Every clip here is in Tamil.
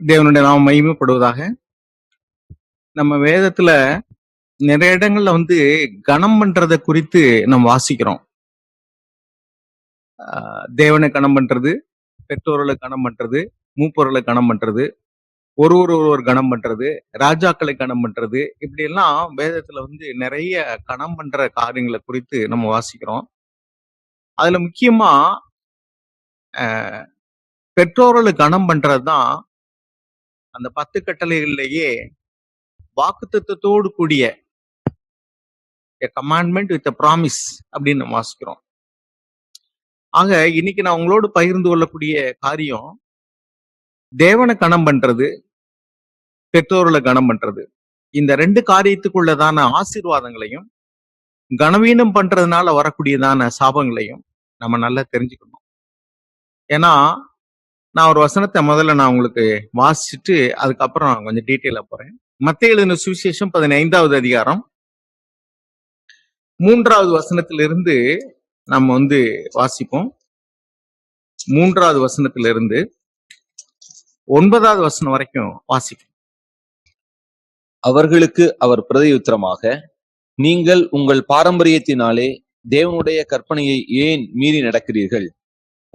தேவனுடைய நாம மகிமைப்படுவதாக. நம்ம வேதத்துல நிறைய இடங்கள்ல வந்து கணம் பண்றத குறித்து நம்ம வாசிக்கிறோம். ஆஹ் தேவனை கணம் பண்றது பெற்றோர்களை கணம் பண்றது மூப்பொருளை கணம் பண்றது ஒருவர் ஒருவர் கணம் பண்றது ராஜாக்களை கணம் பண்றது இப்படி எல்லாம் வேதத்துல வந்து நிறைய கணம் பண்ற காரியங்களை குறித்து நம்ம வாசிக்கிறோம். அதுல முக்கியமா ஆஹ் பெற்றோர்களை கணம் பண்றதுதான் அந்த பத்து கட்டளைகளிலேயே வாக்கு தத்துவத்தோடு கூடிய கமாண்ட்மெண்ட் வித் ப்ராமிஸ் அப்படின்னு நம்ம வாசிக்கிறோம். ஆக இன்னைக்கு நான் உங்களோடு பகிர்ந்து கொள்ளக்கூடிய காரியம் தேவனை கணம் பண்றது பெற்றோர்களை கணம் பண்றது. இந்த ரெண்டு காரியத்துக்குள்ளதான ஆசீர்வாதங்களையும் கனவீனம் பண்றதுனால வரக்கூடியதான சாபங்களையும் நம்ம நல்லா தெரிஞ்சுக்கணும். ஏன்னா நான் ஒரு வசனத்தை முதல்ல நான் உங்களுக்கு வாசிச்சுட்டு அதுக்கப்புறம் நான் கொஞ்சம் டீட்டெயிலா போறேன். மத்திய எழுதின சுவிசேஷம் பதினைந்தாவது அதிகாரம். மூன்றாவது வசனத்திலிருந்து நம்ம வந்து வாசிப்போம். மூன்றாவது வசனத்திலிருந்து ஒன்பதாவது வசனம் வரைக்கும் வாசிப்போம். அவர்களுக்கு அவர் பிரதியுத்தரமாக நீங்கள் உங்கள் பாரம்பரியத்தினாலே தேவனுடைய கற்பனையை ஏன் மீறி நடக்கிறீர்கள்?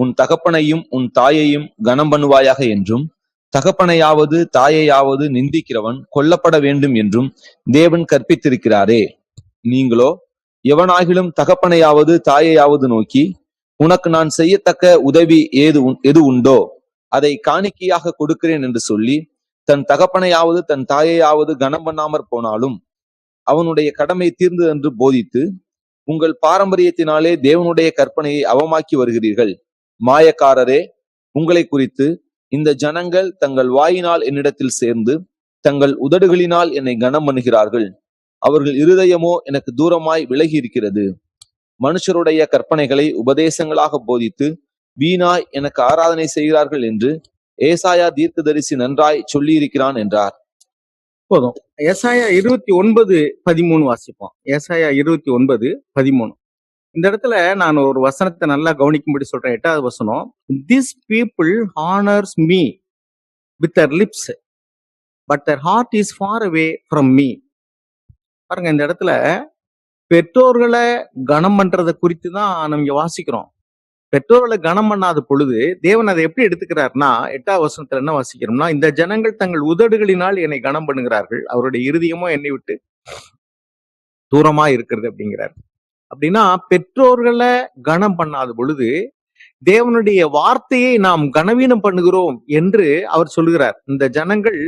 உன் தகப்பனையும் உன் தாயையும் கனம் பண்ணுவாயாக என்றும் தகப்பனையாவது தாயையாவது நிந்திக்கிறவன் கொல்லப்பட வேண்டும் என்றும் தேவன் கற்பித்திருக்கிறாரே. நீங்களோ எவனாகிலும் தகப்பனையாவது தாயையாவது நோக்கி உனக்கு நான் செய்யத்தக்க உதவி ஏது உண்- எது உண்டோ அதை காணிக்கையாக கொடுக்கிறேன் என்று சொல்லி தன் தகப்பனையாவது தன் தாயையாவது கனம் பண்ணாமற் போனாலும் அவனுடைய கடமை தீர்ந்தது என்று போதித்து உங்கள் பாரம்பரியத்தினாலே தேவனுடைய கற்பனையை அவமாக்கி வருகிறீர்கள். மாயக்காரரே உங்களை குறித்து இந்த ஜனங்கள் தங்கள் வாயினால் என்னிடத்தில் சேர்ந்து தங்கள் உதடுகளினால் என்னை கனம் பண்ணுகிறார்கள். அவர்கள் இருதயமோ எனக்கு தூரமாய் விலகி இருக்கிறது மனுஷருடைய கற்பனைகளை உபதேசங்களாக போதித்து வீணாய் எனக்கு ஆராதனை செய்கிறார்கள் என்று ஏசாயா தீர்க்கதரிசி நன்றாய் சொல்லியிருக்கிறான் என்றார். போதும். ஏசாயா இருபத்தி ஒன்பது பதிமூணு வாசிப்போம். ஏசாயா இருபத்தி ஒன்பது பதிமூணு. இந்த இடத்துல நான் ஒரு வசனத்தை நல்லா கவனிக்கும்படி சொல்றேன். எட்டாவது வசனம். This people honours me with their lips but their heart is far away from me பாருங்க இந்த இடத்துல பெற்றோர்களை கனம் பண்றதை குறித்து தான் நம்ம இங்க வாசிக்கிறோம். பெற்றோர்களை கனம் பண்ணாத பொழுது தேவன் அதை எப்படி எடுத்துக்கிறாருன்னா எட்டாவது வசனத்துல என்ன வாசிக்கிறோம்னா இந்த ஜனங்கள் தங்கள் உதடுகளினால் என்னை கனம் பண்ணுகிறார்கள் அவருடைய இறுதியமோ என்னை விட்டு தூரமா இருக்கிறது அப்படிங்கிறார். அப்படின்னா பெற்றோர்களை கனம் பண்ணாத பொழுது தேவனுடைய வார்த்தையை நாம் கனவீனம் பண்ணுகிறோம் என்று அவர் சொல்லுகிறார். இந்த ஜனங்கள்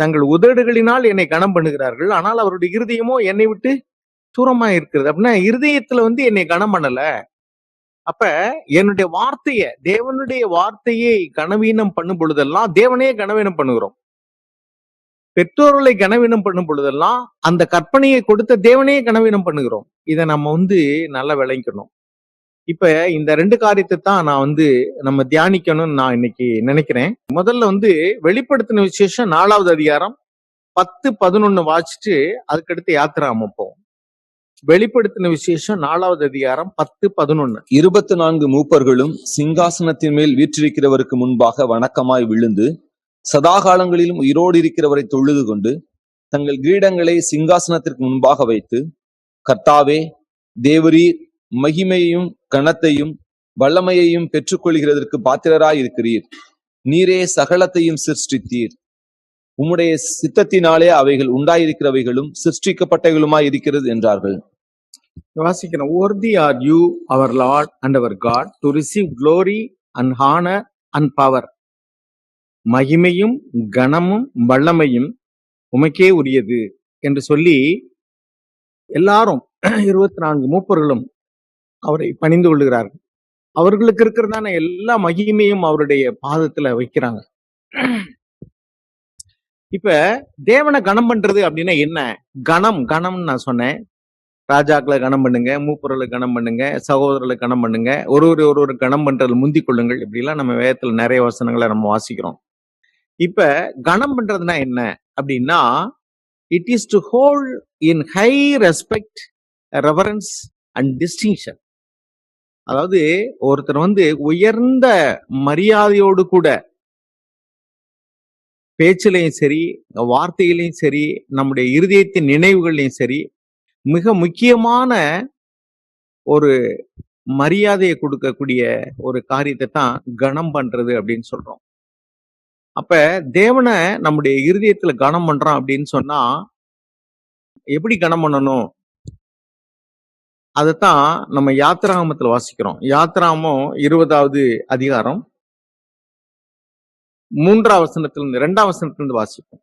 தங்கள் உதடுகளினால் என்னை கனம் பண்ணுகிறார்கள். ஆனால் அவருடைய இருதயமோ என்னை விட்டு தூரமா இருக்கிறது. அப்படின்னா இருதயத்துல வந்து என்னை கனம் பண்ணல. அப்ப என்னுடைய வார்த்தைய தேவனுடைய வார்த்தையை கனவீனம் பண்ணும் பொழுதெல்லாம் தேவனையே கனவீனம் பண்ணுகிறோம். பெற்றோர்களை கனவீனம் பண்ணும் பொழுதெல்லாம் அந்த கற்பனையை கொடுத்த தேவனையே கனவீனம் பண்ணுகிறோம். இதை நம்ம வந்து நல்லா விளங்கிக்கணும். இப்ப இந்த ரெண்டு காரியத்தை தான் நான் வந்து நம்ம தியானிக்கணும்னு நான் இன்னைக்கு நினைக்கிறேன். முதல்ல வந்து வெளிப்படுத்தின விசேஷம் நாலாவது அதிகாரம் பத்து பதினொன்னு வாசிச்சு அதுக்கடுத்து யாத்திரை அமைப்போம். வெளிப்படுத்தின விசேஷம் நாலாவது அதிகாரம் பத்து பதினொன்னு. இருபத்து நான்கு மூப்பர்களும் சிங்காசனத்தின் மேல் வீற்றிருக்கிறவருக்கு முன்பாக வணக்கமாய் விழுந்து சதாகாலங்களிலும் உயிரோடு இருக்கிறவரை தொழுது கொண்டு தங்கள் கிரீடங்களை சிங்காசனத்திற்கு முன்பாக வைத்து கர்த்தாவே தேவரீர் மகிமையையும் கணத்தையும் வல்லமையையும் பெற்றுக்கொள்கிறதற்கு பாத்திரராய் இருக்கிறீர் நீரே சகலத்தையும் சிருஷ்டித்தீர். உம்முடைய சித்தத்தினாலே அவைகள் உண்டாயிருக்கிறவைகளும் சிருஷ்டிக்கப்பட்டவைகளுமாய் இருக்கிறது என்றார்கள். வாசிக்கிறோம். Worthy are you our Lord and our God to receive glory and honour and power மகிமையும் கனமும் வல்லமையும் உமக்கே உரியது என்று சொல்லி எல்லாரும் இருபத்தி நான்கு மூப்பர்களும் அவரை பணிந்து கொள்கிறார்கள் அவர்களுக்கு இருக்கிறதான எல்லா மகிமையும் அவருடைய பாதத்துல வைக்கிறாங்க. இப்ப தேவனை கணம் பண்றது அப்படின்னா என்ன? கணம் கணம்னு நான் சொன்னேன். ராஜாக்களை கனம் பண்ணுங்க மூப்பொருளை கனம் பண்ணுங்க சகோதரர்களை கணம் பண்ணுங்க. ஒரு ஒரு ஒரு ஒரு கனம் பண்றது முந்திக் கொள்ளுங்கள். இப்படிலாம் நம்ம வேதத்துல நிறைய வசனங்களை நம்ம வாசிக்கிறோம். இப்ப கணம் பண்றதுனா என்ன? அப்படின்னா it is to hold in high respect reverence and distinction அதாவது ஒருத்தர் வந்து உயர்ந்த மரியாதையோடு கூட பேச்சிலையும் சரி வார்த்தையிலையும் சரி நம்முடைய இருதயத்தின் நினைவுகள்லையும் சரி மிக முக்கியமான ஒரு மரியாதையை கொடுக்கக்கூடிய ஒரு காரியத்தை தான் கணம் பண்றது அப்படின்னு சொல்றோம். அப்ப தேவனை நம்முடைய இருதயத்துல கனம் பண்றோம் அப்படின்னு சொன்னா எப்படி கனம் பண்ணணும்? அதைத்தான் நம்ம யாத்திராமத்துல வாசிக்கிறோம். யாத்திராமம் இருபதாவது அதிகாரம் மூன்றாம் வசனத்திலிருந்து இரண்டாம் வசனத்திலிருந்து வாசிப்போம்.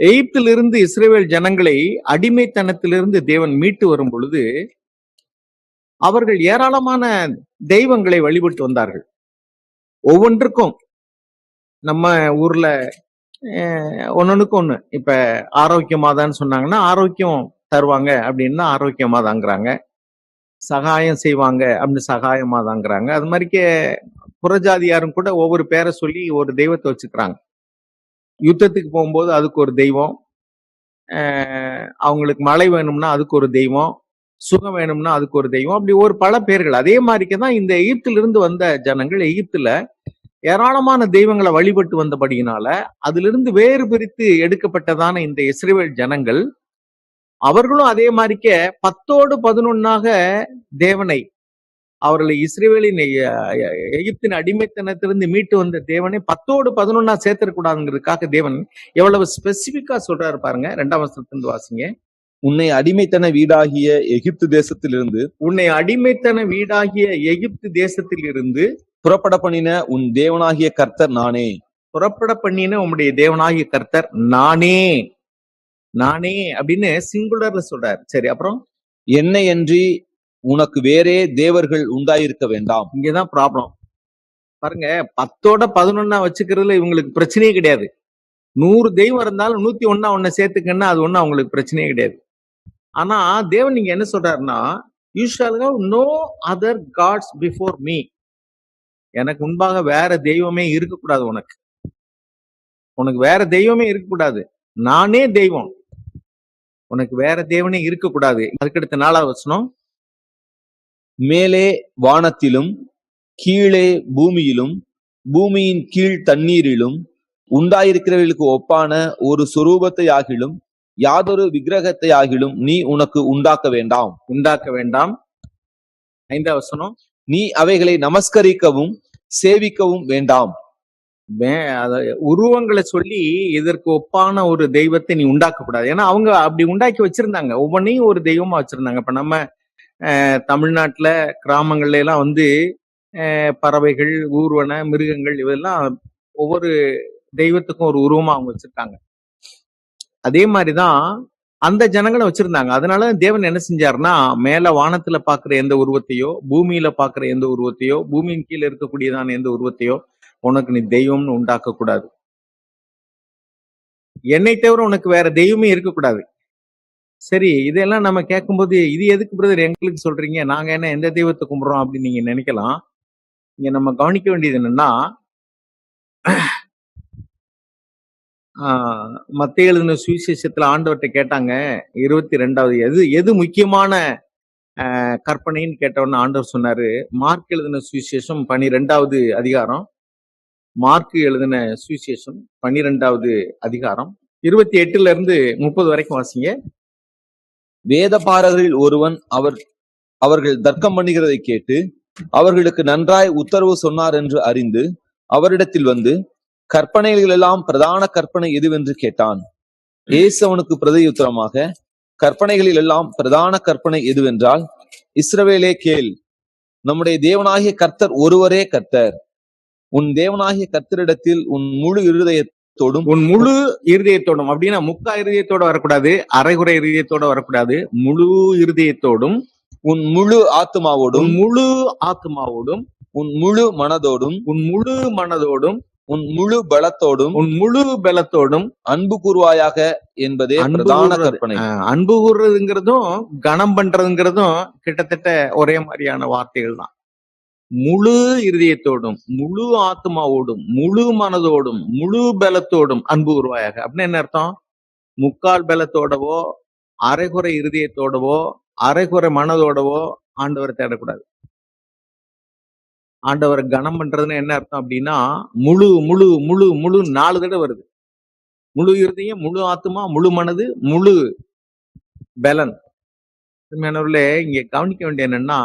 எகிப்திலிருந்து இஸ்ரேவேல் ஜனங்களை அடிமைத்தனத்திலிருந்து தேவன் மீட்டு வரும் பொழுது அவர்கள் ஏராளமான தெய்வங்களை வழிபட்டு வந்தார்கள். ஒவ்வொன்றுக்கும் நம்ம ஊர்ல ஒன்னொன்னுக்கு ஒண்ணு. இப்ப ஆரோக்கியமாதான்னு சொன்னாங்கன்னா ஆரோக்கியம் தருவாங்க அப்படின்னா ஆரோக்கியமாதாங்கிறாங்க. சகாயம் செய்வாங்க அப்படின்னு சகாயமாதாங்கிறாங்க. அது மாதிரிக்கே புறஜாதியாரும் கூட ஒவ்வொரு பேரை சொல்லி ஒரு தெய்வத்தை வச்சுக்கிறாங்க. யுத்தத்துக்கு போகும்போது அதுக்கு ஒரு தெய்வம். அவங்களுக்கு மழை வேணும்னா அதுக்கு ஒரு தெய்வம். சுகம் வேணும்னா அதுக்கு ஒரு தெய்வம். அப்படி ஒரு பல பேர்கள். அதே மாதிரிக்கு தான் இந்த எகிப்திலிருந்து வந்த ஜனங்கள் எகிப்துல ஏராளமான தெய்வங்களை வழிபட்டு வந்தபடியினால அதிலிருந்து வேறு பிரித்து எடுக்கப்பட்டதான இந்த இஸ்ரேல் ஜனங்கள் அவர்களும் அதே மாதிரிக்க பத்தோடு பதினொன்னாக தேவனை அவர்களை இஸ்ரேலின் எகிப்தின் அடிமைத்தனத்திலிருந்து மீட்டு வந்த தேவனை பத்தோடு பதினொன்னா சேர்த்திடக்கூடாதுங்கிறதுக்காக தேவன் எவ்வளவு ஸ்பெசிபிக்கா சொல்றாரு பாருங்க ரெண்டாம் வருஷத்திலிருந்து வாசிங்க. உன்னை அடிமைத்தன வீடாகிய எகிப்து தேசத்திலிருந்து உன்னை அடிமைத்தன வீடாகிய எகிப்து தேசத்தில் இருந்து புறப்பட பண்ணின உன் தேவனாகிய கர்த்தர் நானே. புறப்பட பண்ணின உம்முடைய தேவனாகிய கர்த்தர் நானே. நானே அப்படின்னு சிங்குலர்ல சொல்றாரு. சரி அப்புறம்? என்னை அன்றி உனக்கு வேறே தேவர்கள் உண்டாயிருக்க வேண்டாம். இங்கதான் ப்ராப்ளம் பாருங்க பத்தோட பதினொன்னா வச்சுக்கிறதுல இவங்களுக்கு பிரச்சனையே கிடையாது. நூறு தெய்வம் இருந்தாலும் நூத்தி ஒன்னா ஒன்ன சேர்த்துக்கன்னா அது ஒண்ணும் அவங்களுக்கு பிரச்சனையே கிடையாது. ஆனா தேவன் நீங்க என்ன சொல்றாருன்னா you shall have no other gods before me எனக்கு முன்பாக வேற தெய்வமே இருக்கக்கூடாது உனக்கு. உனக்கு வேற தெய்வமே இருக்கக்கூடாது. நானே தெய்வம். உனக்கு வேற தேவனே இருக்கக்கூடாது. அதுக்கடுத்த நாளாவது வசனம். மேலே வானத்திலும் கீழே பூமியிலும் பூமியின் கீழ் தண்ணீரிலும் உண்டாயிருக்கிறவர்களுக்கு ஒப்பான ஒரு சுரூபத்தை ஆகிலும் யாதொரு விக்கிரகத்தை ஆகிலும் நீ உனக்கு உண்டாக்க வேண்டாம். உண்டாக்க வேண்டாம். ஐந்தாவது வசனம். நீ அவைகளை நமஸ்கரிக்கவும் சேவிக்கவும் வேண்டாம். அத உருவங்களை சொல்லி இதற்கு ஒப்பான ஒரு தெய்வத்தை நீ உண்டாக்கக்கூடாது. ஏன்னா அவங்க அப்படி உண்டாக்கி வச்சிருந்தாங்க. ஒவ்வொன்றையும் ஒரு தெய்வமா வச்சிருந்தாங்க. இப்ப நம்ம அஹ், தமிழ்நாட்டுல கிராமங்கள்ல எல்லாம் வந்து பறவைகள் ஊர்வன மிருகங்கள் இதெல்லாம் ஒவ்வொரு தெய்வத்துக்கும் ஒரு உருவமா அவங்க வச்சிருக்காங்க. அதே மாதிரிதான் அந்த ஜனங்களை வச்சிருந்தாங்க. அதனால தேவன் என்ன செஞ்சாருன்னா மேல வானத்துல பாக்குற எந்த உருவத்தையோ பூமியில பாக்குற எந்த உருவத்தையோ பூமியின் கீழே இருக்கக்கூடியதான எந்த உருவத்தையோ உனக்கு நீ தெய்வம்னு உண்டாக்க கூடாது என்னை தவிர உனக்கு வேற தெய்வமே இருக்கக்கூடாது. சரி இதெல்லாம் நம்ம கேட்கும்போது இது எதுக்கு பிரதர் எங்களுக்கு சொல்றீங்க? நாங்க என்ன எந்த தெய்வத்தை கும்பிடுறோம் அப்படின்னு நீங்க நினைக்கலாம். இங்க நம்ம கவனிக்க வேண்டியது என்னன்னா மத்திய எழுதின சுவிசேஷத்துல ஆண்டவர்கிட்ட கேட்டாங்க இருபத்தி ரெண்டாவது எது எது முக்கியமான ஆஹ் கற்பனைன்னு கேட்டவொன்னு ஆண்டவர் சொன்னாரு மார்க் எழுதின சுவிசேஷம் பனிரெண்டாவது அதிகாரம் மார்க் எழுதின சுவிசேஷம் பனிரெண்டாவது அதிகாரம் இருபத்தி எட்டுல இருந்து முப்பது வரைக்கும் வாசிங்க. வேதபாரகரில் ஒருவன் அவர் அவர்கள் தர்க்கம் பண்ணுகிறதை கேட்டு அவர்களுக்கு நன்றாய் உத்தரவு சொன்னார் என்று அறிந்து அவரிடத்தில் வந்து கற்பனைகள் எல்லாம் பிரதான கற்பனை எதுவென்று கேட்டான். இயேசு அவனுக்கு பிரதியுத்தரமாக கற்பனைகளில் எல்லாம் பிரதான கற்பனை எதுவென்றால் இஸ்ரவேலே கேள் நம்முடைய தேவனாகிய கர்த்தர் ஒருவரே கர்த்தர். உன் தேவனாகிய கர்த்தரிடத்தில் உன் முழு இருதயத்தோடும் உன் முழு இருதயத்தோடும் அப்படின்னா முக்கா இருதயத்தோட வரக்கூடாது அரைகுறை இருதயத்தோட வரக்கூடாது முழு இருதயத்தோடும் உன் முழு உன் ஆத்துமாவோடும் முழு ஆத்மாவோடும் உன் முழு மனதோடும் உன் முழு மனதோடும் உன் முழு பலத்தோடும் உன் முழு பலத்தோடும் அன்பு கூறுவாயாக என்பதே பிரதான. கற்பனை. அன்பு கூறுறதுங்கிறதும் கனம் பண்றதுங்கிறதும் கிட்டத்தட்ட ஒரே மாதிரியான வார்த்தைகள் தான் முழு இருதயத்தோடும் முழு ஆத்மாவோடும் முழு மனதோடும் முழு பலத்தோடும் அன்பு உருவாயாக அப்படின்னு என்ன அர்த்தம்? முக்கால் பலத்தோடவோ அரைகுறை இருதயத்தோடவோ அரைகுறை மனதோடவோ ஆண்டவரை தேடக்கூடாது. ஆண்டவரை கனம் பண்றதுன்னு என்ன அர்த்தம் அப்படின்னா முழு முழு முழு முழு நாலு தடவை வருது. முழு இருதயம் முழு ஆத்துமா முழு மனது முழு பலன். உண்மையானவர்களே இங்க கவனிக்க வேண்டிய என்னன்னா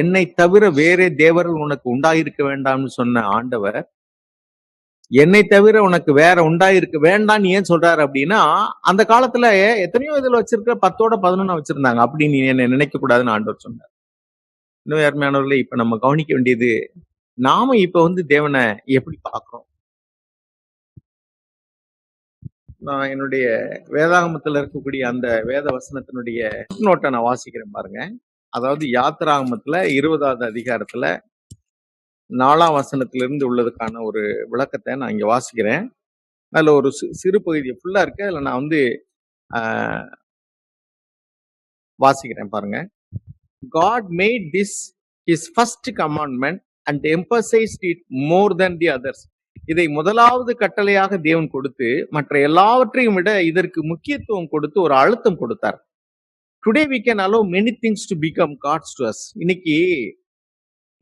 என்னை தவிர வேறே தேவர்கள் உனக்கு உண்டாயிருக்க வேண்டாம்னு சொன்ன ஆண்டவர் என்னை தவிர உனக்கு வேற உண்டாயிருக்க வேண்டாம்னு ஏன் சொல்றாரு அப்படின்னா அந்த காலத்துல எத்தனையோ இதுல வச்சிருக்க பத்தோட பதினொன்னா வச்சிருந்தாங்க. அப்படி நீ என்ன நினைக்க கூடாதுன்னு ஆண்டவர் சொன்னார். இன்னும் யாருமையானவர்களே இப்ப நம்ம கவனிக்க வேண்டியது நாம இப்ப வந்து தேவனை எப்படி பாக்குறோம் நான் என்னுடைய வேதாகமத்துல இருக்கக்கூடிய அந்த வேத வசனத்தினுடைய நோட்டை நான் வாசிக்கிறேன் பாருங்க. அதாவது யாத்திராகமத்துல இருபதாவது அதிகாரத்துல நாலாம் வசனத்திலிருந்து உள்ளதுக்கான ஒரு விளக்கத்தை நான் இங்க வாசிக்கிறேன். அதுல ஒரு சிறு பகுதி ஃபுல்லா இருக்கு? அதுல நான் வந்து வாசிக்கிறேன் பாருங்க. God made this his first commandment and emphasized it more than the others. இதை முதலாவது கட்டளையாக தேவன் கொடுத்து மற்ற எல்லாவற்றையும் விட இதற்கு முக்கியத்துவம் கொடுத்து ஒரு அழுத்தம் கொடுத்தார். Today we can allow many things to become gods to us இன்னைக்கு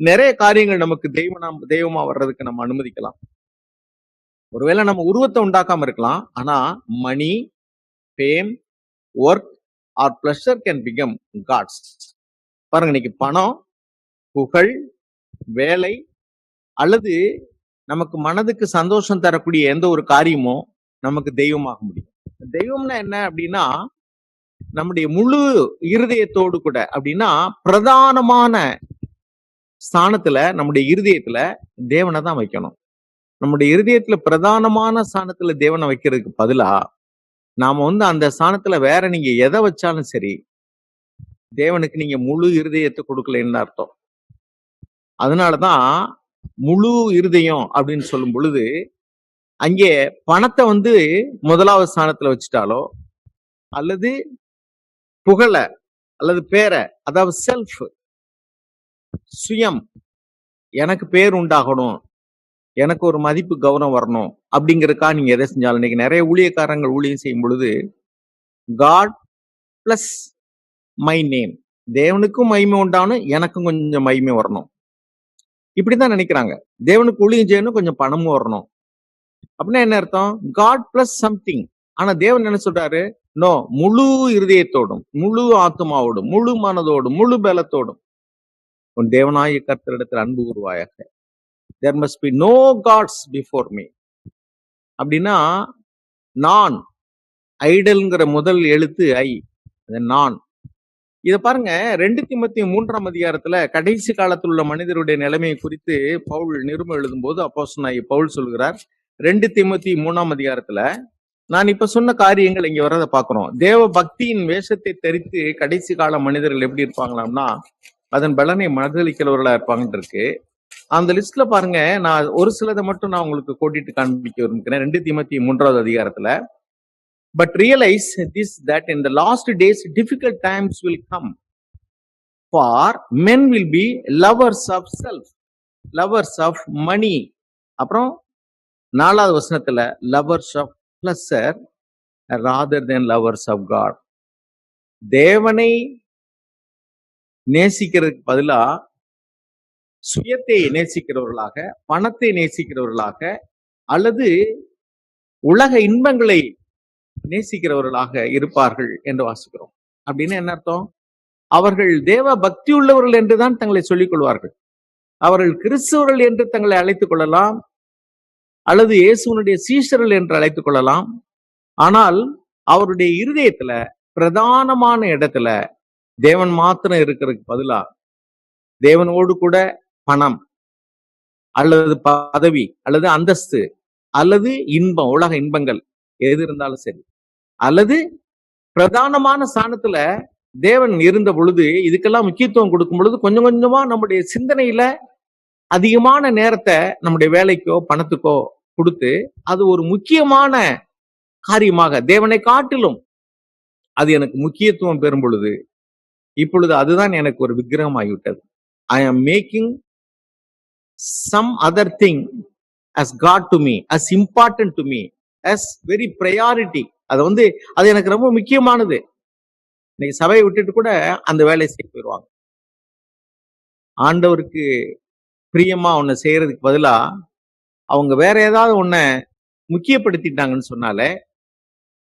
நிறைய காரியங்கள் நமக்கு தெய்வம் தெய்வமா வர்றதுக்கு நம்ம அனுமதிக்கலாம். ஒருவேளை நம்ம உருவத்தை உண்டாக்காம இருக்கலாம். ஆனா money fame work or pleasure can become gods பாருங்க இன்னைக்கு பணம் புகழ் வேலை அல்லது நமக்கு மனதுக்கு சந்தோஷம் தரக்கூடிய எந்த ஒரு காரியமும் நமக்கு தெய்வமாக முடியும். தெய்வம்னா என்ன அப்படின்னா நம்முடைய முழு இருதயத்தோடு கூட அப்படின்னா பிரதானமான ஸ்தானத்துல நம்முடைய இருதயத்துல தேவனை தான் வைக்கணும். நம்முடைய இருதயத்துல பிரதானமான ஸ்தானத்துல தேவனை வைக்கிறதுக்கு பதிலா நாம வந்து அந்த ஸ்தானத்துல வேற நீங்க எதை வச்சாலும் சரி தேவனுக்கு நீங்க முழு இருதயத்தை கொடுக்கலன்னு அர்த்தம். அதனாலதான் முழு இருதயம் அப்படின்னு சொல்லும் பொழுது அங்கே பணத்தை வந்து முதலாவது ஸ்தானத்துல வச்சுட்டாலோ அல்லது புகழ அல்லது பேரை அதாவது செல்ஃப் சுயம் எனக்கு பேர் உண்டாகணும் எனக்கு ஒரு மதிப்பு கௌரவம் வரணும் அப்படிங்கறதுக்கா நீங்க எதை செஞ்சாலும் இன்னைக்கு நிறைய ஊழியக்காரங்கள் ஊழியம் செய்யும் பொழுது காட் பிளஸ் மை நேம் தேவனுக்கும் மகிமை உண்டானு எனக்கும் கொஞ்சம் மகிமை வரணும். இப்படிதான் நினைக்கிறாங்க. தேவனுக்கு ஊழியம் செய்யணும் கொஞ்சம் பணமும் வரணும். அப்படின்னா என்ன அர்த்தம்? காட் பிளஸ் சம்திங் ஆனா தேவன் என்ன சொல்றாரு? நோ முழு இருதயத்தோடும் முழு ஆத்மாவோடும் முழு மனதோடும் முழு பலத்தோடும். உன் தேவனாய கர்த்தரிடத்தில் அன்பு உருவாயாக there must be no gods before me அப்படின்னா நான் ஐடல்ங்கிற முதல் எழுத்து ஐ நான். இதை பாருங்க ரெண்டு திம்பத்தி மூன்றாம் அதிகாரத்துல கடைசி காலத்தில் உள்ள மனிதருடைய நிலைமையை குறித்து பவுல் நிருபம் எழுதும்போது அப்போஸ் பவுல் சொல்கிறார். ரெண்டு திமுத்தி மூணாம் அதிகாரத்துல நான் இப்ப சொன்ன காரியங்கள் இங்க வர்றதை பாக்குறோம். தேவ பக்தியின் வேஷத்தை தெரித்து கடைசி கால மனிதர்கள் எப்படி இருப்பாங்களாம்னா அதன் பலனை மனதளிக்கிறவர்களா இருப்பாங்கன்னு இருக்கு. அந்த லிஸ்ட்ல பாருங்க நான் ஒரு சிலதை மட்டும் நான் உங்களுக்கு கூட்டிட்டு காண்பிக்க விரும்புகிறேன். ரெண்டு திமுத்தி மூன்றாவது அதிகாரத்துல but realize this that in the last days difficult times will come for men will be lovers of self lovers of money அப்புறம் நாலாவது வசனத்துல lovers of pleasure rather than lovers of God தேவனை நேசிக்கிறதுக்கு பதிலாக சுயத்தை நேசிக்கிறவர்களாக பணத்தை நேசிக்கிறவர்களாக அல்லது உலக இன்பங்களை நேசிக்கிறவர்களாக இருப்பார்கள் என்று வாசிக்கிறோம். அப்படின்னு என்ன அர்த்தம்? அவர்கள் தேவ பக்தி உள்ளவர்கள் என்றுதான் தங்களை சொல்லிக் கொள்வார்கள். அவர்கள் கிறிஸ்தவர்கள் என்று தங்களை அழைத்துக் கொள்ளலாம். அல்லது இயேசுவனுடைய சீஷர்கள் என்று அழைத்துக் கொள்ளலாம். ஆனால் அவருடைய இருதயத்துல பிரதானமான இடத்துல தேவன் மாத்திரம் இருக்கிறதுக்கு பதிலா தேவனோடு கூட பணம் அல்லது பதவி அல்லது அந்தஸ்து அல்லது இன்பம் உலக இன்பங்கள் எது இருந்தாலும் சரி. அல்லது பிரதானமான ஸ்தானத்துல தேவன் இருந்த பொழுது இதுக்கெல்லாம் முக்கியத்துவம் கொடுக்கும் பொழுது கொஞ்சம் கொஞ்சமா நம்முடைய சிந்தனையில அதிகமான நேரத்தை நம்முடைய வேலைக்கோ பணத்துக்கோ கொடுத்து அது ஒரு முக்கியமான காரியமாக தேவனை காட்டிலும் அது எனக்கு முக்கியத்துவம் பெறும் பொழுது இப்பொழுது அதுதான் எனக்கு ஒரு விக்கிரகம் ஆகிவிட்டது I am making some other thing as God to me as important to me as very priority அது வந்து அது எனக்கு ரொம்ப முக்கியமானது. இன்னைக்கு சபையை விட்டுட்டு கூட அந்த வேலையை செய்ய போயிடுவாங்க ஆண்டவருக்கு பிரியமா ஒன்ன செய்யறதுக்கு பதிலா அவங்க வேற ஏதாவது ஒன்ன முக்கியப்படுத்திட்டாங்கன்னு சொன்னாலே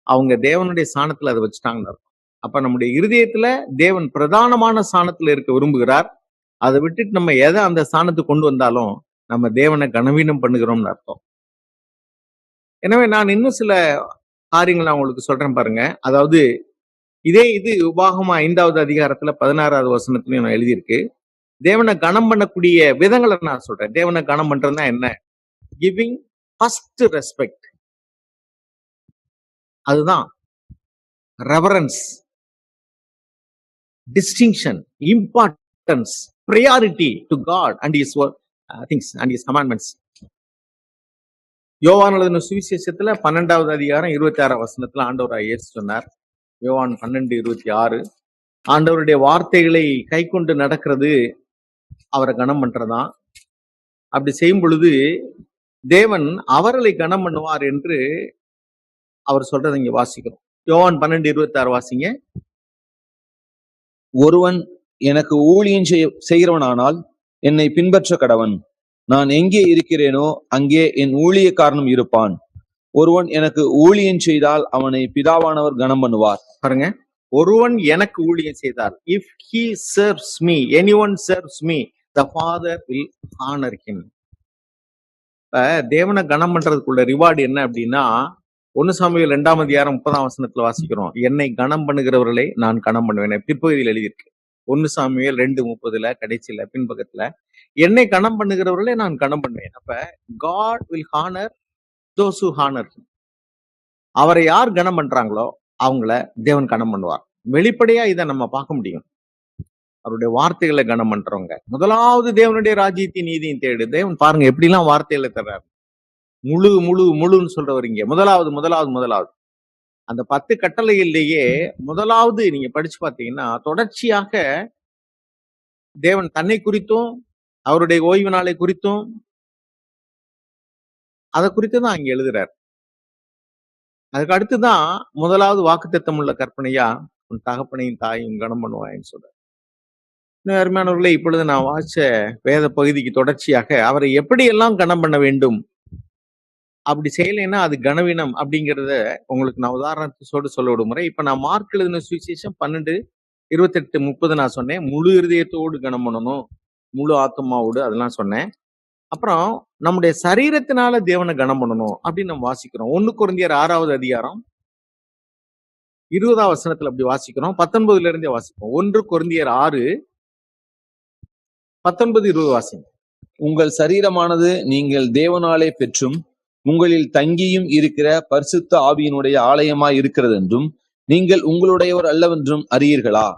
அவங்க தேவனுடைய சாணத்துல அதை வச்சுட்டாங்கன்னு அர்த்தம். அப்ப நம்முடைய இருதயத்துல தேவன் பிரதானமான சாணத்துல இருக்க விரும்புகிறார். அதை விட்டுட்டு நம்ம எதை அந்த ஸ்தானத்துக்கு கொண்டு வந்தாலும் நம்ம தேவனை கனவீனம் பண்ணுகிறோம்னு அர்த்தம். எனவே நான் இன்னும் சில காரியங்கள் நான் உங்களுக்கு சொல்றேன் பாருங்க. அதாவது இதே இது உபாகமா ஐந்தாவது அதிகாரத்துல பதினாறாவது வசனத்துலயும் நான் எழுதியிருக்கு. தேவனை கனம் பண்ணக்கூடிய விதங்களை நான் சொல்றேன். தேவனை கனம் பண்றதுன்னா என்ன? கிவிங் ஃபர்ஸ்ட் ரெஸ்பெக்ட் அதுதான் reverence distinction importance priority to God and his things and his commandments யோவான் எழுதின சுவிசேஷத்துல பன்னெண்டாவது அதிகாரம் இருபத்தி ஆறாம் வசனத்துல ஆண்டவர் இயேசு சொன்னார். யோவான் பன்னெண்டு இருபத்தி ஆறு. ஆண்டவருடைய வார்த்தைகளை கை கொண்டு நடக்கிறது அவரை கனம் பண்றதான் அப்படி செய்யும் பொழுது தேவன் அவர்களை கனம் பண்ணுவார் என்று அவர் சொல்றதை இங்க வாசிக்கிறோம். யோவான் பன்னெண்டு இருபத்தி ஆறு வாசிங்க. ஒருவன் எனக்கு ஊழியம் செய்ய செய்கிறவனானால் என்னை பின்பற்ற கடவன். நான் எங்கே இருக்கிறேனோ அங்கே என் ஊழியக்காரனும் இருப்பான். ஒருவன் எனக்கு ஊழியம் செய்தால் அவனை பிதாவானவர் கனம் பண்ணுவார். பாருங்க. ஒருவன் எனக்கு ஊழியம் செய்தார் if he serves me anyone serves me the father will honour him தேவனை கனம் பண்றதுக்குள்ள ரிவார்டு என்ன அப்படின்னா ஒன்னு சாமியில் ரெண்டாம் அதிகாரம் முப்பதாம் வசனத்துல வாசிக்கிறோம். என்னை கனம் பண்ணுகிறவர்களை நான் கனம் பண்ணுவேன். பிற்பகுதியில் எழுதியிருக்கு. ஒன்னு சாமியல் ரெண்டு முப்பதுல கடைசியில பின்பக்கத்துல. என்னை கணம் பண்ணுகிறவர்களே நான் கணம் பண்ணுவேன். அப்ப God will honour those who honour அவரை யார் கணம் பண்றாங்களோ அவங்கள தேவன் கணம் பண்ணுவார். வெளிப்படையா இதை நம்ம பார்க்க முடியும். அவருடைய வார்த்தைகளை கனம் பண்றவங்க. முதலாவது தேவனுடைய ராஜ்யத்தின் நீதியும் தேடு. தேவன் பாருங்க எப்படிலாம் வார்த்தைகளை தர்றாரு. முழு முழு முழுன்னு சொல்றவர் இங்க. முதலாவது முதலாவது முதலாவது. அந்த பத்து கட்டளையிலேயே முதலாவது நீங்க படிச்சு பார்த்தீங்கன்னா தொடர்ச்சியாக தேவன் தன்னை குறித்தும் அவருடைய ஓய்வு நாளை குறித்தும் அதை குறித்து தான் அங்க எழுதுறார். அதுக்கு அடுத்துதான் முதலாவது வாக்குத்தத்தம் உள்ள கற்பனையா உன் தகப்பனையும் தாயும் கனம் பண்ணுவாயின்னு சொல்றார். இன்னும் அருமையானவர்களே இப்பொழுது நான் வாசிச்ச வேத பகுதிக்கு தொடர்ச்சியாக அவரை எப்படியெல்லாம் கனம் பண்ண வேண்டும் அப்படி செய்யலைன்னா அது கனவீனம் அப்படிங்கிறத உங்களுக்கு நான் உதாரணத்தோடு சொல்ல விடுமுறை. இப்ப நான் மார்க் எழுதின சுவிசேஷம் பன்னெண்டு இருபத்தெட்டு முப்பது நான் சொன்னேன். முழு இருதயத்தோடு கனம் பண்ணணும். முழு ஆத்மாவோடு அதெல்லாம் சொன்னேன். அப்புறம் நம்முடைய சரீரத்தினால தேவனை கனம் பண்ணணும் அப்படின்னு நம்ம வாசிக்கிறோம். ஒன்று குறைந்தியர் ஆறாவது அதிகாரம். இருபதாம் வசனத்துல அப்படி வாசிக்கிறோம். பத்தொன்பதுல இருந்தே வாசிப்போம். ஒன்று குறைந்தியர் ஆறு பத்தொன்பது இருபது வாசிங்க. உங்கள் சரீரமானது நீங்கள் தேவனாலே பெற்றும் உங்களில் தங்கியும் இருக்கிற பரிசுத்த ஆவியினுடைய ஆலயமாய் இருக்கிறது என்றும் நீங்கள் உங்களுடையவர் அல்லவென்றும் அறியீர்களா?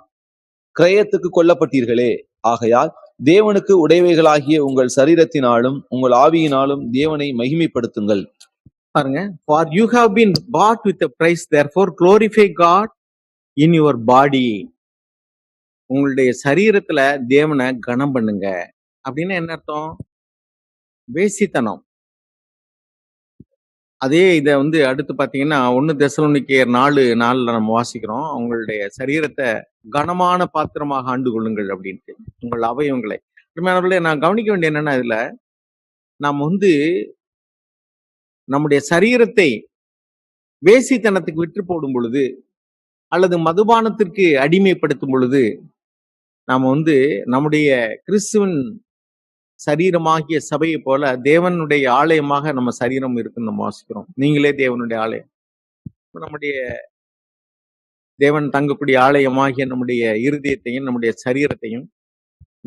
கிரயத்துக்கு கொல்லப்பட்டீர்களே. ஆகையால் தேவனுக்கு உடையவைகளாகிய உங்கள் சரீரத்தினாலும் உங்கள் ஆவியினாலும் தேவனை மகிமைப்படுத்துங்கள். பாருங்க. For you have been bought with price therefore glorify God in your body உங்களுடைய சரீரத்துல தேவனை கனம் பண்ணுங்க அப்படின்னு என்ன அர்த்தம்? வேசித்தனம். அதே இதை வந்து அடுத்து பார்த்தீங்கன்னா ஒன்னு தெசலோனிக்கேயர் நாலு நாளில் நம்ம வாசிக்கிறோம். அவங்களுடைய சரீரத்தை கனமான பாத்திரமாக ஆண்டு கொள்ளுங்கள் அப்படின்ட்டு. உங்கள் அவயவங்களை. உண்மையானவர்களே நான் கவனிக்க வேண்டிய என்னன்னா இதில் நாம் வந்து நம்முடைய சரீரத்தை வேசித்தனத்துக்கு விற்று போடும் பொழுது அல்லது மதுபானத்திற்கு அடிமைப்படுத்தும் பொழுது நாம் வந்து நம்முடைய கிறிஸ்துவின் சரீரமாகிய சபையை போல தேவனுடைய ஆலயமாக நம்ம சரீரம் இருக்குன்னு நம்ம வாசிக்கிறோம். நீங்களே தேவனுடைய ஆலயம். நம்முடைய தேவன் தங்கக்கூடிய ஆலயமாகிய நம்முடைய இருதயத்தையும் நம்முடைய சரீரத்தையும்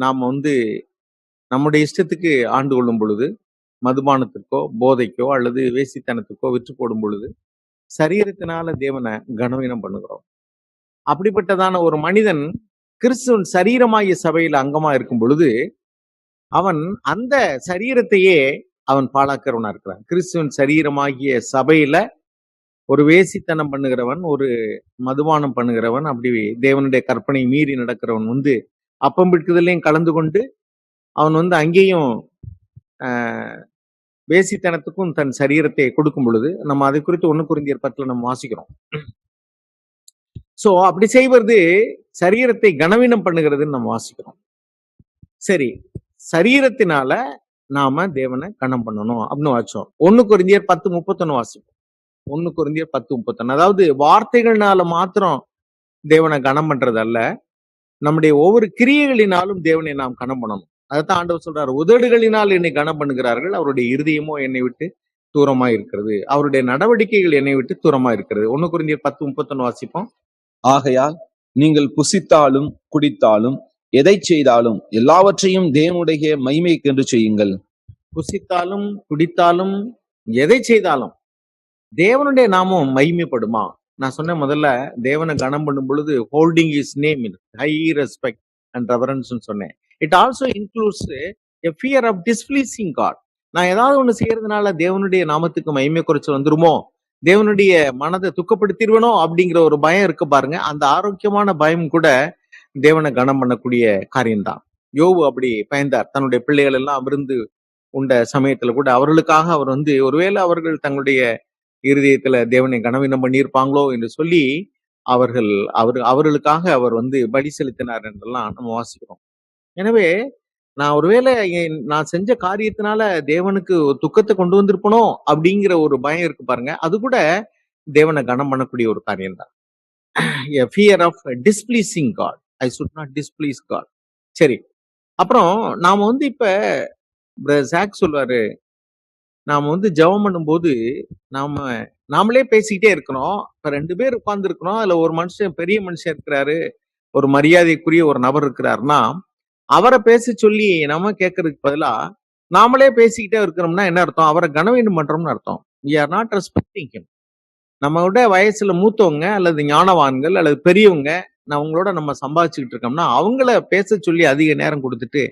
நாம் வந்து நம்முடைய இஷ்டத்துக்கு ஆண்டு கொள்ளும் பொழுது மதுபானத்திற்கோ போதைக்கோ அல்லது வேசித்தனத்துக்கோ விற்று போடும் பொழுது சரீரத்தினால தேவனை கனவீனம் பண்ணுகிறோம். அப்படிப்பட்டதான ஒரு மனிதன் கிறிஸ்துவன் சரீரமாகிய சபையில் அங்கமா இருக்கும் பொழுது அவன் அந்த சரீரத்தையே அவன் பாழாக்கிறவனா இருக்கிறான். கிறிஸ்துவன் சரீரமாகிய சபையில ஒரு வேசித்தனம் பண்ணுகிறவன் ஒரு மதுபானம் பண்ணுகிறவன் அப்படி தேவனுடைய கற்பனை மீறி நடக்கிறவன் வந்து அப்பம் பிடிக்குதலையும் கலந்து கொண்டு அவன் வந்து அங்கேயும் ஆஹ், வேசித்தனத்துக்கும் தன் சரீரத்தை கொடுக்கும் பொழுது நம்ம அதை குறித்து ஒண்ணு குறிந்தியர் பத்துல நம்ம வாசிக்கிறோம். சோ அப்படி செய்வது சரீரத்தை கனவீனம் பண்ணுகிறதுன்னு நம்ம வாசிக்கிறோம். சரி சரீரத்தினால நாம தேவனை கணம் பண்ணணும் அப்படின்னு வாச்சோம். ஒன்னு குறிந்தியர் பத்து முப்பத்தொன்னு வாசிப்போம். ஒன்னு குருந்தியர் பத்து முப்பத்தொன்னு. அதாவது வார்த்தைகள்னால மாத்திரம் தேவனை கணம் பண்றது அல்ல. நம்முடைய ஒவ்வொரு கிரியைகளினாலும் தேவனை நாம் கணம் பண்ணணும். அதைத்தான் ஆண்டவர் சொல்றாரு. உதடுகளினால் என்னை கனம் பண்ணுகிறார்கள். அவருடைய இருதயமோ என்னை விட்டு தூரமா இருக்கிறது அவருடைய நடவடிக்கைகள் என்னை விட்டு தூரமா இருக்கிறது ஒன்னு குருந்தியர் பத்து முப்பத்தொன்னு வாசிப்போம். ஆகையால் நீங்கள் புசித்தாலும் குடித்தாலும் எதை செய்தாலும் எல்லாவற்றையும் தேவனுடைய மைமைக்கென்று செய்யுங்கள். புசித்தாலும் குடித்தாலும் எதை செய்தாலும் தேவனுடைய நாமம் மகிமைப்படுமா? நான் சொன்னேன் முதல்ல தேவனை கனம் பண்ணும் பொழுது holding his name in high respect and reverence சொன்னேன். It also includes a fear of displeasing God நான் ஏதாவது ஒன்று செய்யறதுனால தேவனுடைய நாமத்துக்கு மகிமை குறைச்சல் வந்துருமோ? தேவனுடைய மனதை துக்கப்படுத்திடுவனோ? அப்படிங்கிற ஒரு பயம் இருக்கு பாருங்க. அந்த ஆரோக்கியமான பயம் கூட தேவனை கனம் பண்ணக்கூடிய காரியம்தான். யோபு அப்படி பயந்தார். தன்னுடைய பிள்ளைகள் எல்லாம் விருந்து உண்ட சமயத்துல கூட அவர்களுக்காக அவர் வந்து ஒருவேளை அவர்கள் தங்களுடைய இருதயத்துல தேவனை கனவீனம் பண்ணியிருப்பாங்களோ என்று சொல்லி அவர்கள் அவர் அவர்களுக்காக அவர் வந்து பலி செலுத்தினார் என்றெல்லாம் நம்ம வாசிக்கிறோம். எனவே நான் ஒருவேளை நான் செஞ்ச காரியத்தினால தேவனுக்கு ஒரு துக்கத்தை கொண்டு வந்திருப்பனோ அப்படிங்கிற ஒரு பயம் இருக்கு பாருங்க. அது கூட தேவனை கனம் பண்ணக்கூடிய ஒரு காரியம் தான் fear of displeasing God I should not displease God சரி. அப்புறம் நாம் வந்து இப்போ சாக் ஜாக் நாம் வந்து ஜெபம் பண்ணும்போது நாம் நாமளே பேசிக்கிட்டே இருக்கிறோம். இப்போ ரெண்டு பேர் உட்கார்ந்து அதில் ஒரு மனுஷன் பெரிய மனுஷன் இருக்கிறாரு. ஒரு மரியாதைக்குரிய ஒரு நபர் இருக்கிறாருன்னா அவரை பேச சொல்லி நம்ம கேட்கறதுக்கு பதிலாக நாமளே பேசிக்கிட்டே இருக்கிறோம்னா என்ன அர்த்தம்? அவரை கனவீனம் பண்ணுறோம்னு அர்த்தம். We are not respecting him நம்மளோட வயசுல மூத்தவங்க அல்லது ஞானவான்கள் அல்லது பெரியவங்க நான் அவங்களோட நம்ம சம்பாதிச்சுக்கிட்டு இருக்கோம்னா அவங்கள பேச சொல்லி அதிக நேரம் கொடுத்துட்டு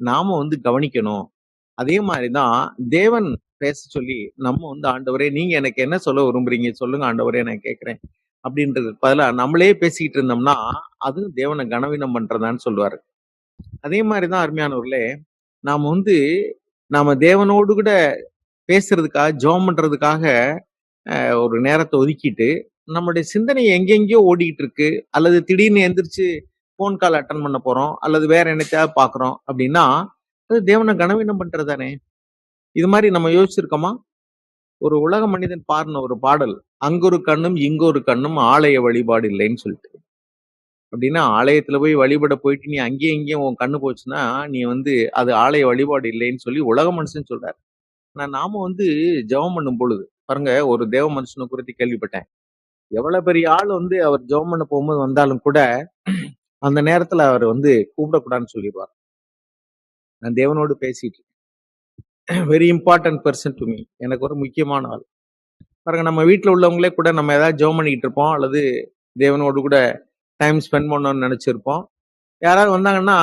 நாம வந்து கவனிக்கணும். அதே மாதிரிதான் தேவன் பேச சொல்லி நம்ம வந்து ஆண்டவரே நீங்க எனக்கு என்ன சொல்ல விரும்புறீங்க? சொல்லுங்க ஆண்டவரே நான் கேட்கிறேன். அப்படின்றதுக்கு பதிலாக நம்மளே பேசிக்கிட்டு இருந்தோம்னா அது தேவனை கனவீனம் பண்றதான்னு சொல்லுவாரு. அதே மாதிரிதான் அருமையானவர்களே நாம வந்து நாம தேவனோடு கூட பேசுறதுக்காக ஜோம் பண்றதுக்காக ஒரு நேரத்தை ஒதுக்கிட்டு நம்மளுடைய சிந்தனை எங்கெங்கேயோ ஓடிக்கிட்டு இருக்கு அல்லது திடீர்னு எந்திரிச்சு ஃபோன் கால் அட்டன் பண்ண போறோம். அல்லது வேற என்னத்தையாவது பாக்குறோம் அப்படின்னா அது தேவனை கனவீனம் பண்றதுதானே. இது மாதிரி நம்ம யோசிச்சிருக்கோமா? ஒரு உலக மனிதன் பாருன ஒரு பாடல் அங்கொரு கண்ணும் இங்கொரு கண்ணும் ஆலய வழிபாடு இல்லைன்னு சொல்லிட்டு. அப்படின்னா ஆலயத்துல போய் வழிபட போயிட்டு நீ அங்கேயும் இங்கேயும் உன் கண்ணு போச்சுன்னா நீ வந்து அது ஆலய வழிபாடு இல்லைன்னு சொல்லி உலக மனுஷன் சொல்றாரு. ஆனா நாம வந்து ஜெபம் பண்ணும் பொழுது பாருங்க ஒரு தேவ மனுஷனை குறித்து கேள்விப்பட்டேன். எவ்வளவு பெரிய ஆள் வந்து அவர் ஜெபம் பண்ண போகும்போது வந்தாலும் கூட அந்த நேரத்துல அவர் வந்து கூப்பிடக்கூடாதுன்னு சொல்லிடுவார். நான் தேவனோடு பேசிட்டு very important person to me எனக்கு ஒரு முக்கியமான ஆள். பாருங்க நம்ம வீட்டில் உள்ளவங்களே கூட நம்ம ஏதாவது ஜெபம் பண்ணிக்கிட்டு இருப்போம் அல்லது தேவனோடு கூட டைம் ஸ்பெண்ட் பண்ணணும்னு நினைச்சிருப்போம். யாராவது வந்தாங்கன்னா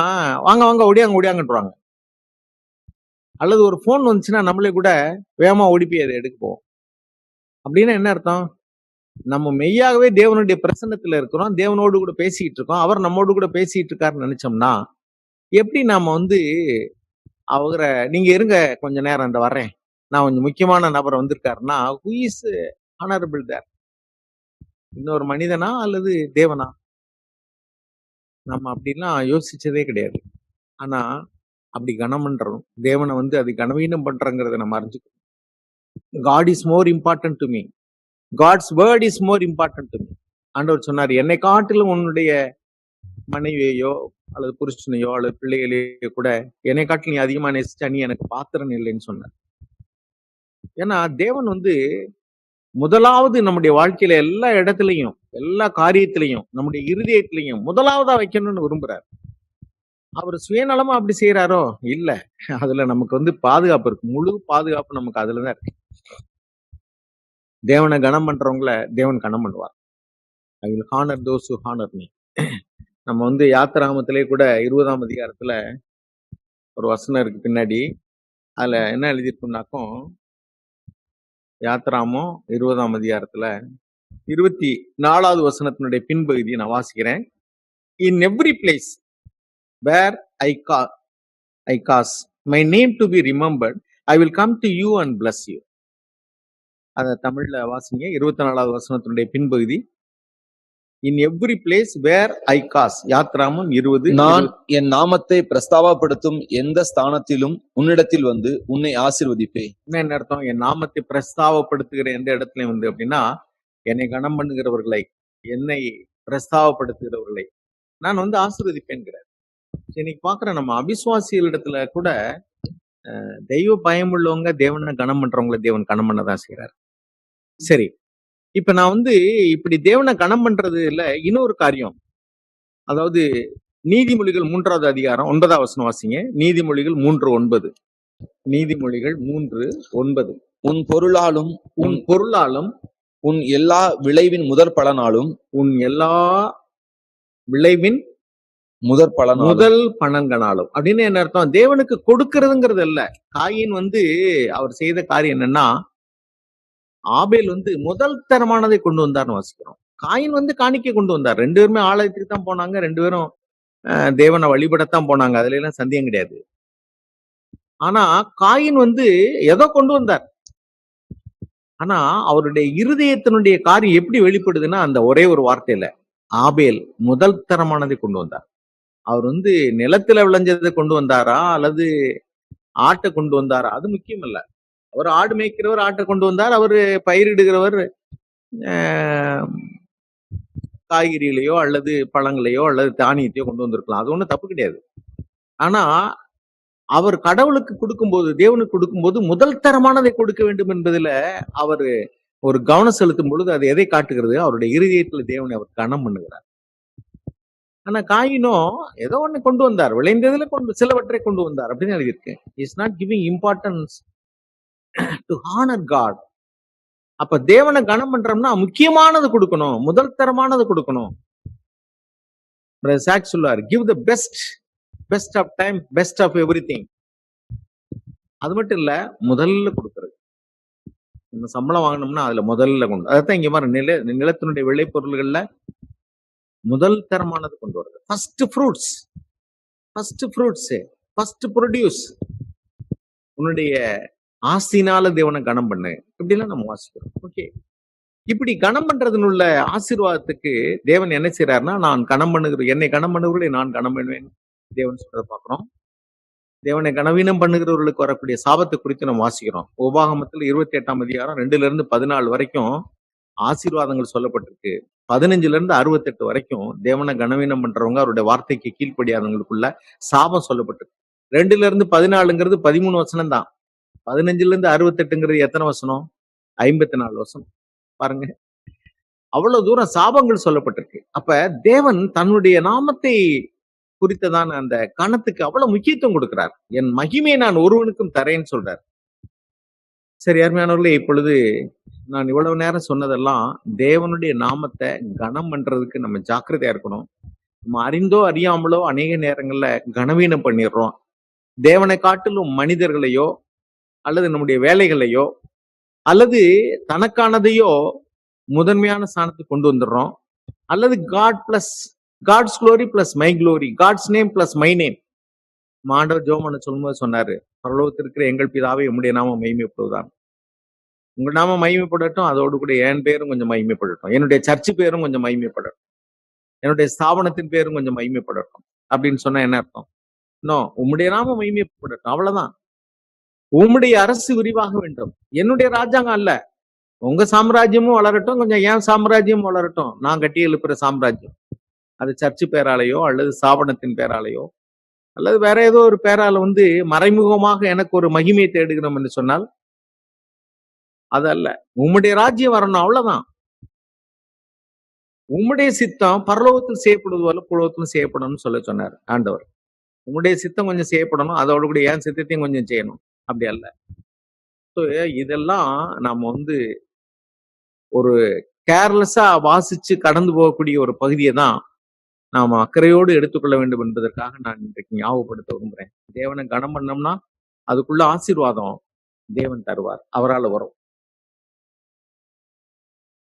வாங்க வாங்க ஒடியாங்க ஒடியாங்கன்றாங்க அல்லது ஒரு ஃபோன் வந்துச்சுன்னா நம்மளே கூட வேகமாக ஓடிப்பி அதை எடுக்க போவோம். அப்படின்னா என்ன அர்த்தம்? நம்ம மெய்யாகவே தேவனுடைய பிரசன்னத்துல இருக்கிறோம். தேவனோடு கூட பேசிக்கிட்டு இருக்கோம். அவர் நம்மோடு கூட பேசிட்டு இருக்காருன்னு நினைச்சோம்னா எப்படி நாம வந்து அவரை நீங்க இருங்க கொஞ்ச நேரம் இந்த வர்றேன். நான் கொஞ்சம் முக்கியமான நபர் வந்திருக்காருன்னா ஹூஇஸ் ஆனரபிள் தேர் இன்னொரு மனிதனா அல்லது தேவனா? நம்ம அப்படிலாம் யோசிச்சதே கிடையாது. ஆனா அப்படி கனம் பண்றோம். தேவனை வந்து அது கனவீனம் பண்றங்கிறத நம்ம அறிஞ்சுக்கணும். God is more important to me God's word is more important to me ஆண்டவர் சொன்னார் என்னை காட்டிலும் உன்னுடைய மனைவியையோ அல்லது புருஷனையோ அல்லது பிள்ளைகளையோ கூட என்னை காட்டிலும் நீ அதிகமா நேசிச்சா நீ எனக்கு பாத்திரம் இல்லைன்னு சொன்னார். ஏன்னா தேவன் வந்து முதலாவது நம்முடைய வாழ்க்கையில எல்லா இடத்துலயும் எல்லா காரியத்திலையும் நம்முடைய இருதயத்திலையும் முதலாவதா வைக்கணும்னு விரும்புறாரு. அவர் சுயநலமா அப்படி செய்யறாரோ இல்ல. அதுல நமக்கு வந்து பாதுகாப்பு இருக்கு. முழு பாதுகாப்பு நமக்கு அதுலதான் இருக்கு. தேவனை கனம் பண்ணுறவங்கள தேவன் கனம் பண்ணுவார். I will honour those who honour me நம்ம வந்து யாத்திராமத்திலே கூட இருபதாம் அதிகாரத்தில் ஒரு வசனம் இருக்கு பின்னாடி. அதில் என்ன எழுதியிருக்கும்னாக்கும் யாத்திராமம் இருபதாம் அதிகாரத்தில் இருபத்தி நாலாவது வசனத்தினுடைய பின்பகுதியை நான் வாசிக்கிறேன். In every place where I cause I cause my name to be remembered I will come to you and bless you அத தமிழ்ல வாசிங்க. இருபத்தி நாலாவது வசனத்தினுடைய பின்பகுதி. In every place where I cause? யாத்ராமம் இருபது நான் என் நாமத்தை பிரஸ்தாபப்படுத்தும் எந்த ஸ்தானத்திலும் உன்னிடத்தில் வந்து உன்னை ஆசீர்வதிப்பேன். என்ன அர்த்தம்? என் நாமத்தை பிரஸ்தாவப்படுத்துகிற எந்த இடத்துலயும் வந்து அப்படின்னா என்னை கனம் பண்ணுகிறவர்களை என்னை பிரஸ்தாவப்படுத்துகிறவர்களை நான் வந்து ஆசீர்வதிப்பேன்கிறார். இன்னைக்கு பாக்குற நம்ம அவிசுவாசிகள் இடத்துல கூட தெய்வ பயம் உள்ளவங்க தேவனை கனம் பண்றவங்கள தேவன் கனம் பண்ணதான் செய்யறாரு சரி. இப்ப நான் வந்து இப்படி தேவனை கனம் பண்றது இல்ல இன்னொரு காரியம். அதாவது நீதிமொழிகள் மூன்றாவது அதிகாரம் ஒன்பதாவது வசனம் வாசிங்க. நீதிமொழிகள் மூன்று ஒன்பது. நீதிமொழிகள் மூன்று ஒன்பது. உன் பொருளாலும் உன் பொருளாலும் உன் எல்லா விளைவின் முதற் பலனாலும் உன் எல்லா விளைவின் முதற் பலனாலும் முதல் பணங்களாலும். அப்படின்னு என்ன அர்த்தம்? தேவனுக்கு கொடுக்கறதுங்கிறது இல்ல காயின் வந்து அவர் செய்த காரியம் என்னன்னா ஆபேல் வந்து முதல் தரமானதை கொண்டு வந்தார்னு வாசிக்கிறோம். காயின் வந்து காணிக்கை கொண்டு வந்தார். ரெண்டு பேருமே ஆலயத்துக்கு தான் போனாங்க. ரெண்டு பேரும் அஹ், தேவனை வழிபடத்தான் போனாங்க. அதுல எல்லாம் சந்தேகம் கிடையாது. ஆனா காயின் வந்து எதோ கொண்டு வந்தார். ஆனா அவருடைய இருதயத்தினுடைய காரியம் எப்படி வெளிப்படுதுன்னா அந்த ஒரே ஒரு வார்த்தையில ஆபேல் முதல் தரமானதை கொண்டு வந்தார். அவர் வந்து நிலத்துல விளைஞ்சதை கொண்டு வந்தாரா? அல்லது ஆட்டை கொண்டு வந்தாரா? அது முக்கியம் இல்ல அவர் ஆடு மேய்க்கிறவர் ஆட்டை கொண்டு வந்தார். அவர் பயிரிடுகிறவர் ஆஹ், காய்கறிகளையோ அல்லது பழங்களையோ அல்லது தானியத்தையோ கொண்டு வந்திருக்கலாம். அது ஒண்ணும் தப்பு கிடையாது. ஆனா அவர் கடவுளுக்கு கொடுக்கும்போது தேவனுக்கு கொடுக்கும்போது முதல் தரமானதை கொடுக்க வேண்டும் என்பதுல அவர் ஒரு கவனம் செலுத்தும் பொழுது அது எதை காட்டுகிறது? அவருடைய இருதயத்துல தேவனை அவர் கனம் பண்ணுகிறார். ஆனா காயினோ ஏதோ ஒன்று கொண்டு வந்தார். விளைந்ததுல கொண்டு சிலவற்றை கொண்டு வந்தார் அப்படின்னு எழுதியிருக்கேன் is not giving importance to honour God அப்ப தேவனை கனம் பண்றோம்னா முக்கியமானது கொடுக்கணும் முதல் தரமானது கொடுக்கணும் சாக் சொல்லுவார் give the best best of time best of everything அது மட்டும் இல்ல முதல்ல கொடுக்கறது. நம்ம சம்பளம் வாங்கினோம்னா அதுல முதல்ல கொண்டு அதான் இங்க மாதிரி நில நிலத்தினுடைய விளைபொருள்கள்ல முதல் தரமானது கொண்டு வருது first fruits first fruits first produce உன்னுடைய ஆஸ்தினால தேவனை கனம் பண்ணு. இப்படிலாம் நம்ம வாசிக்கிறோம். ஓகே இப்படி கனம் பண்றதுனுள்ள ஆசீர்வாதத்துக்கு தேவன் என்ன செய்யறாருன்னா நான் கனம் பண்ணுகிற என்னை கனம் பண்ணுகிறவர்களை நான் கனம் பண்ணுவேன். தேவன் சொல்றதை பார்க்குறோம். தேவனை கனவீனம் பண்ணுகிறவர்களுக்கு வரக்கூடிய சாபத்தை குறித்து நம்ம வாசிக்கிறோம். உபாகமத்தில் இருபத்தி எட்டாம் அதிகாரம் ரெண்டுல இருந்து பதினாலு வரைக்கும் ஆசீர்வாதங்கள் சொல்லப்பட்டிருக்கு. பதினஞ்சுல இருந்து அறுபத்தெட்டு வரைக்கும் தேவனை கனவீனம் பண்றவங்க அவருடைய வார்த்தைக்கு கீழ்ப்படியாதவங்களுக்குள்ள சாபம் சொல்லப்பட்டிருக்கு. ரெண்டுல இருந்து பதினாலுங்கிறது பதிமூணு வசனம் தான் பதினஞ்சுல இருந்து அறுபத்தெட்டுங்கிறது எத்தனை வசனம்? ஐம்பத்தி நாலு வசனம். பாருங்க. அவ்வளவு தூரம் சாபங்கள் சொல்லப்பட்டிருக்கு. அப்ப தேவன் தன்னுடைய நாமத்தை குறித்ததான அந்த கணத்துக்கு அவ்வளவு முக்கியத்துவம் கொடுக்கிறார். என் மகிமையை நான் ஒருவனுக்கும் தரேன்னு சொல்றார். சரி அருமையானவர்களே இப்பொழுது நான் இவ்வளவு நேரம் சொன்னதெல்லாம் தேவனுடைய நாமத்தை கனம் பண்றதுக்கு நம்ம ஜாக்கிரதையா இருக்கணும். நம்ம அறிந்தோ அறியாமலோ அநேக நேரங்கள்ல கனவீனம் பண்ணிடுறோம். தேவனை காட்டிலும் மனிதர்களையோ அல்லது நம்முடைய வேலைகளையோ அல்லது தனக்கானதையோ முதன்மையான ஸ்தானத்துக்கு கொண்டு வந்துடுறோம். அல்லது God plus God's glory plus my glory God's name plus my name மாண்டவர் ஜோமன சொல்லும்போது சொன்னாரு பரலோகத்திற்கிற இருக்கிற எங்கள் பிதாவை உங்களுடைய நாம மகிமைப்படுவதான் உங்கள் நாம மகிமைப்படட்டும் அதோடு கூட என் பேரும் கொஞ்சம் மகிமைப்படட்டும். என்னுடைய சர்ச்சு பேரும் கொஞ்சம் மகிமைப்படட்டும். என்னுடைய ஸ்தாபனத்தின் பேரும் கொஞ்சம் மகிமைப்படட்டும். அப்படின்னு சொன்னா என்ன அர்த்தம்? இன்னும் உம்முடைய நாம மகிமைப்படட்டும். அவ்வளவுதான். உம்முடைய அரசு விரிவாக வேண்டும். என்னுடைய ராஜாங்கம் அல்ல. உங்க சாம்ராஜ்யமும் வளரட்டும் கொஞ்சம் ஏன் சாம்ராஜ்யமும் வளரட்டும். நான் கட்டி எழுப்புற சாம்ராஜ்யம். அது சர்ச்சு பேராலையோ அல்லது ஸ்தாபனத்தின் பேராலையோ அல்லது வேற ஏதோ ஒரு பேரால வந்து மறைமுகமாக எனக்கு ஒரு மகிமையை தேடுகிறோம் என்று சொன்னால் அது அல்ல. உம்முடைய ராஜ்யம் வரணும் அவ்வளவுதான். உம்முடைய சித்தம் பரலோகத்தில் செய்யப்படுவது போல புலோகத்திலும் செய்யப்படணும்னு சொல்ல சொன்னார் ஆண்டவர். உம்முடைய சித்தம் கொஞ்சம் செய்யப்படணும் அதோட கூட என் சித்தத்தையும் கொஞ்சம் செய்யணும். அப்படி அல்ல. ஸோ இதெல்லாம் நாம வந்து ஒரு கேர்லெஸ்ஸா வாசிச்சு கடந்து போகக்கூடிய ஒரு பகுதியை தான் நாம அக்கறையோடு எடுத்துக்கொள்ள வேண்டும் என்பதற்காக நான் இன்றைக்கு ஞாபகப்படுத்த விரும்புறேன் தேவனை கனம் பண்ணோம்னா அதுக்குள்ள ஆசீர்வாதம் தேவன் தருவார். அவரால் வரும்.